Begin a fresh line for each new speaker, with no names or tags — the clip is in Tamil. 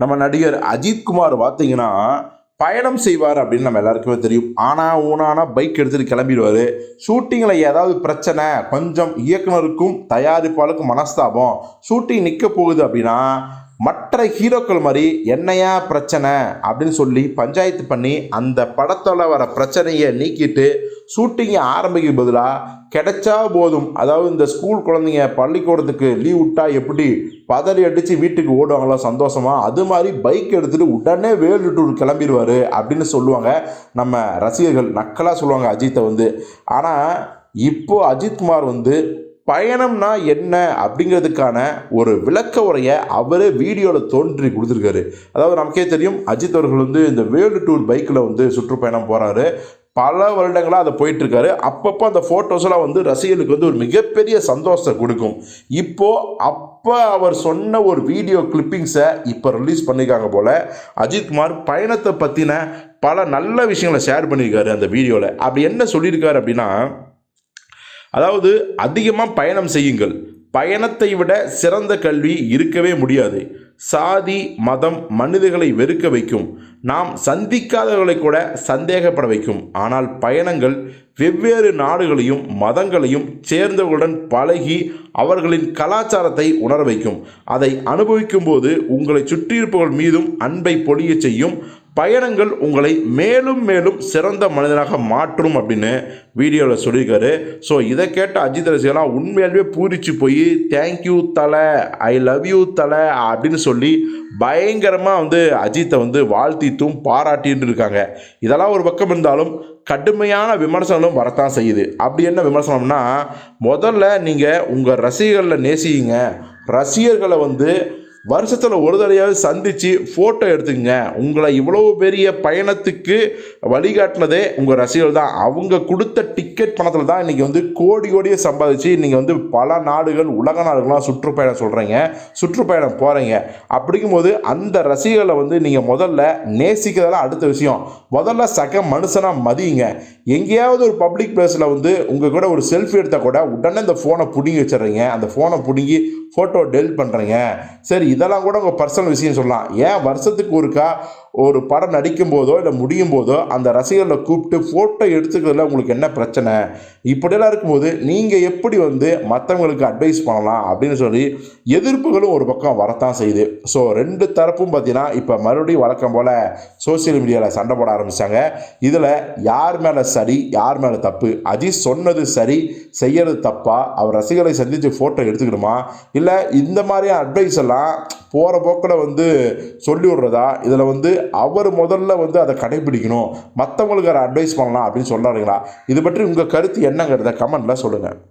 நம்ம நடிகர் அஜித்குமார் பார்த்தீங்கன்னா பயணம் செய்வார் அப்படின்னு நம்ம எல்லாருக்குமே தெரியும். ஆனால் ஊனானா பைக் எடுத்துகிட்டு கிளம்பிடுவார். ஷூட்டிங்கில் ஏதாவது பிரச்சனை கொஞ்சம் இயக்குனருக்கும் தயாரிப்பாளருக்கும் மனஸ்தாபம் ஷூட்டிங் நிற்க போகுது அப்படின்னா மற்ற ஹீரோக்கள் மாதிரி என்னையா பிரச்சனை அப்படின்னு சொல்லி பஞ்சாயத்து பண்ணி அந்த படத்தில் வர பிரச்சனையை நீக்கிட்டு ஷூட்டிங்கை ஆரம்பிக்கும் பதிலாக கிடைச்சா போதும். அதாவது இந்த ஸ்கூல் குழந்தைங்க பள்ளிக்கூடத்துக்கு லீவ் விட்டா எப்படி பதறி அடித்து வீட்டுக்கு ஓடுவாங்களோ சந்தோஷமாக அது மாதிரி பைக் எடுத்துகிட்டு உடனே வேல்டு டூர் கிளம்பிடுவார் அப்படின்னு சொல்லுவாங்க நம்ம ரசிகர்கள். நக்கலாக சொல்லுவாங்க அஜித்தை வந்து. ஆனால் இப்போது அஜித்குமார் வந்து பயணம்னா என்ன அப்படிங்கிறதுக்கான ஒரு விளக்க உரையை அவரே வீடியோவில் தோன்றி கொடுத்துருக்காரு. அதாவது நமக்கே தெரியும் அஜித் அவர்கள் வந்து இந்த வேர்ல்டு டூர் பைக்கில் வந்து சுற்றுப்பயணம் போகிறாரு பல வருடங்களாக அதை போயிட்டுருக்காரு. அப்பப்போ அந்த ஃபோட்டோஸ்லாம் வந்து ரசிகர்களுக்கு வந்து ஒரு மிகப்பெரிய சந்தோஷத்தை கொடுக்கும். இப்போது அப்போ அவர் சொன்ன ஒரு வீடியோ கிளிப்பிங்ஸை இப்போ ரிலீஸ் பண்ணியிருக்காங்க போல் அஜித்குமார் பயணத்தை பற்றின பல நல்ல விஷயங்களை ஷேர் பண்ணியிருக்காரு அந்த வீடியோவில் அப்படி என்ன சொல்லியிருக்காரு அப்படின்னா அதாவது அதிகமாக பயணம் செய்யுங்கள். பயணத்தை விட சிறந்த கல்வி இருக்கவே முடியாது. சாதி மதம் மனிதர்களை வெறுக்க வைக்கும். நாம் சந்திக்காதவர்களை கூட சந்தேகப்பட வைக்கும். ஆனால் பயணங்கள் வெவ்வேறு நாடுகளையும் மதங்களையும் சேர்ந்தவர்களுடன் பழகி அவர்களின் கலாச்சாரத்தை உணர வைக்கும். அதை அனுபவிக்கும் போது உங்களை சுற்றியிருப்பவர்கள் மீதும் அன்பை பொழியச் செய்யும். பயணங்கள் உங்களை மேலும் மேலும் சிறந்த மனிதனாக மாற்றும் அப்படின்னு வீடியோவில் சொல்லியிருக்காரு. ஸோ இதை கேட்ட அஜித் ரசிகர்லாம் உண்மையாலுமே பூரிச்சு போய் தேங்க்யூ தலை. ஐ லவ் யூ தலை. அப்படின்னு சொல்லி பயங்கரமாக வந்து அஜித்தை வந்து வாழ்த்திட்டும் பாராட்டிட்டு இருக்காங்க. இதெல்லாம் ஒரு பக்கம் இருந்தாலும் கடுமையான விமர்சனங்களும் வரத்தான் செய்யுது. அப்படி என்ன விமர்சனம்னா முதல்ல நீங்கள் உங்கள் ரசிகர்களை நேசிங்க. ரசிகர்களை வந்து வருஷத்தில் ஒரு தடையாவது சந்தித்து ஃபோட்டோ எடுத்துங்க உங்களை இவ்வளோ பெரிய பயணத்துக்கு வழிகாட்டினதே உங்கள் ரசிகர்கள் தான். அவங்க கொடுத்த டிக்கெட் பணத்தில் தான் இன்றைக்கி வந்து கோடி கோடியை சம்பாதிச்சு நீங்கள் வந்து பல நாடுகள் உலக நாடுகள்லாம் சுற்றுப்பயணம் சொல்கிறீங்க சுற்றுப்பயணம் போகிறீங்க அப்படிங்கும்போது அந்த ரசிகர்களை வந்து நீங்கள் முதல்ல நேசிக்கிறதெல்லாம் அடுத்த விஷயம். முதல்ல சக மனுஷனாக மதியுங்க. எங்கேயாவது ஒரு பப்ளிக் பிளேஸில் வந்து உங்கள் கூட ஒரு செல்ஃபி எடுத்தால் கூட உடனே அந்த ஃபோனை பிடுங்கி வச்சிடுறீங்க. அந்த ஃபோனை பிடுங்கி ஃபோட்டோ டெலிட் பண்ணுறீங்க சரி இதெல்லாம் கூட உங்கள் பர்சனல் விஷயம் சொல்லலாம். ஏன் வருஷத்துக்கு ஒருக்கா ஒரு படம் நடிக்கும் போதோ இல்லை முடியும் போதோ அந்த ரசிகர்களை கூப்பிட்டு ஃபோட்டோ எடுத்துக்கிறதுல உங்களுக்கு என்ன பிரச்சனை? இப்படியெல்லாம் இருக்கும்போது நீங்கள் எப்படி வந்து மற்றவங்களுக்கு அட்வைஸ் பண்ணலாம் அப்படின்னு சொல்லி எதிர்ப்புகளும் ஒரு பக்கம் வரத்தான் செய்யுது. ஸோ ரெண்டு தரப்பும் பார்த்தீங்கன்னா இப்போ மறுபடியும் வழக்கம் போல் சோசியல் மீடியாவில் சண்டை போட ஆரம்பித்தாங்க இதில் யார் மேலே சரி யார் மேலே தப்பு? அஜித் சொன்னது சரி செய்யறது தப்பா? அவர் ரசிகர்களை சந்தித்து ஃபோட்டோ எடுத்துக்கணுமா? இல்லை இந்த மாதிரியான அட்வைஸ் எல்லாம் போகிற போக்கில் வந்து சொல்லி விடுறதா இதில் வந்து அவர் முதல்ல வந்து அதை கடைபிடிக்கணும். மற்றவங்களுக்கு அதை அட்வைஸ் பண்ணலாம் அப்படின்னு சொல்கிறாருங்களா இது பற்றி உங்கள் கருத்து என்னங்கிறத கமெண்ட்டில் சொல்லுங்கள்